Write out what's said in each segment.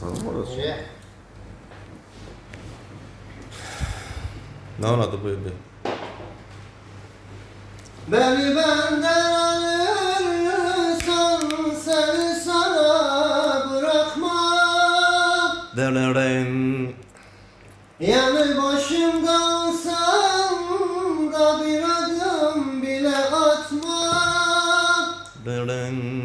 Aslanım orası. Niye? Ne anladı bu evde? Beni benden alırsan seni sana bırakmam Dereren. Yanı başımdansan da bir adım bile atmam Deren.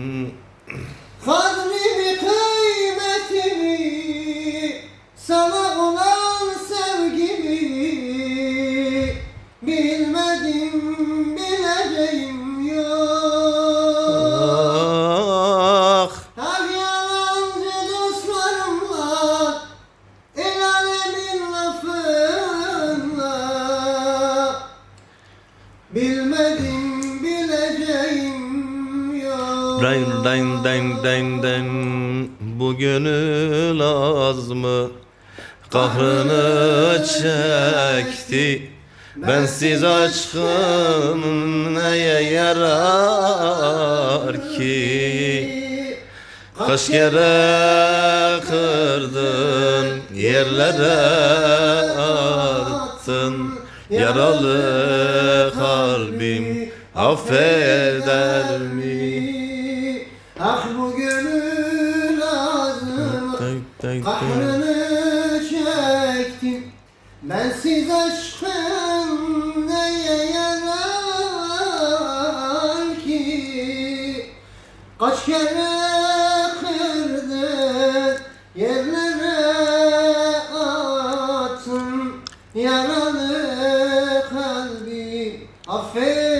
Bilmedim bileceğim yok. Ah. Yalancı dostlarımla El alemin lafınla. Bilmedim bileceğim yok. Rain den den den den Bu gönül az mı? Kahrını çekti Bensiz aşkın neye yarar ki? Kaç kere kırdın yerlere attın. Yaralı kalbim affeder mi? Ah bu gönül ağzıma Kahrını çektim. Bensiz aşkın Kaç kere kırdın yerlere attın? Yaralı kalbi affet.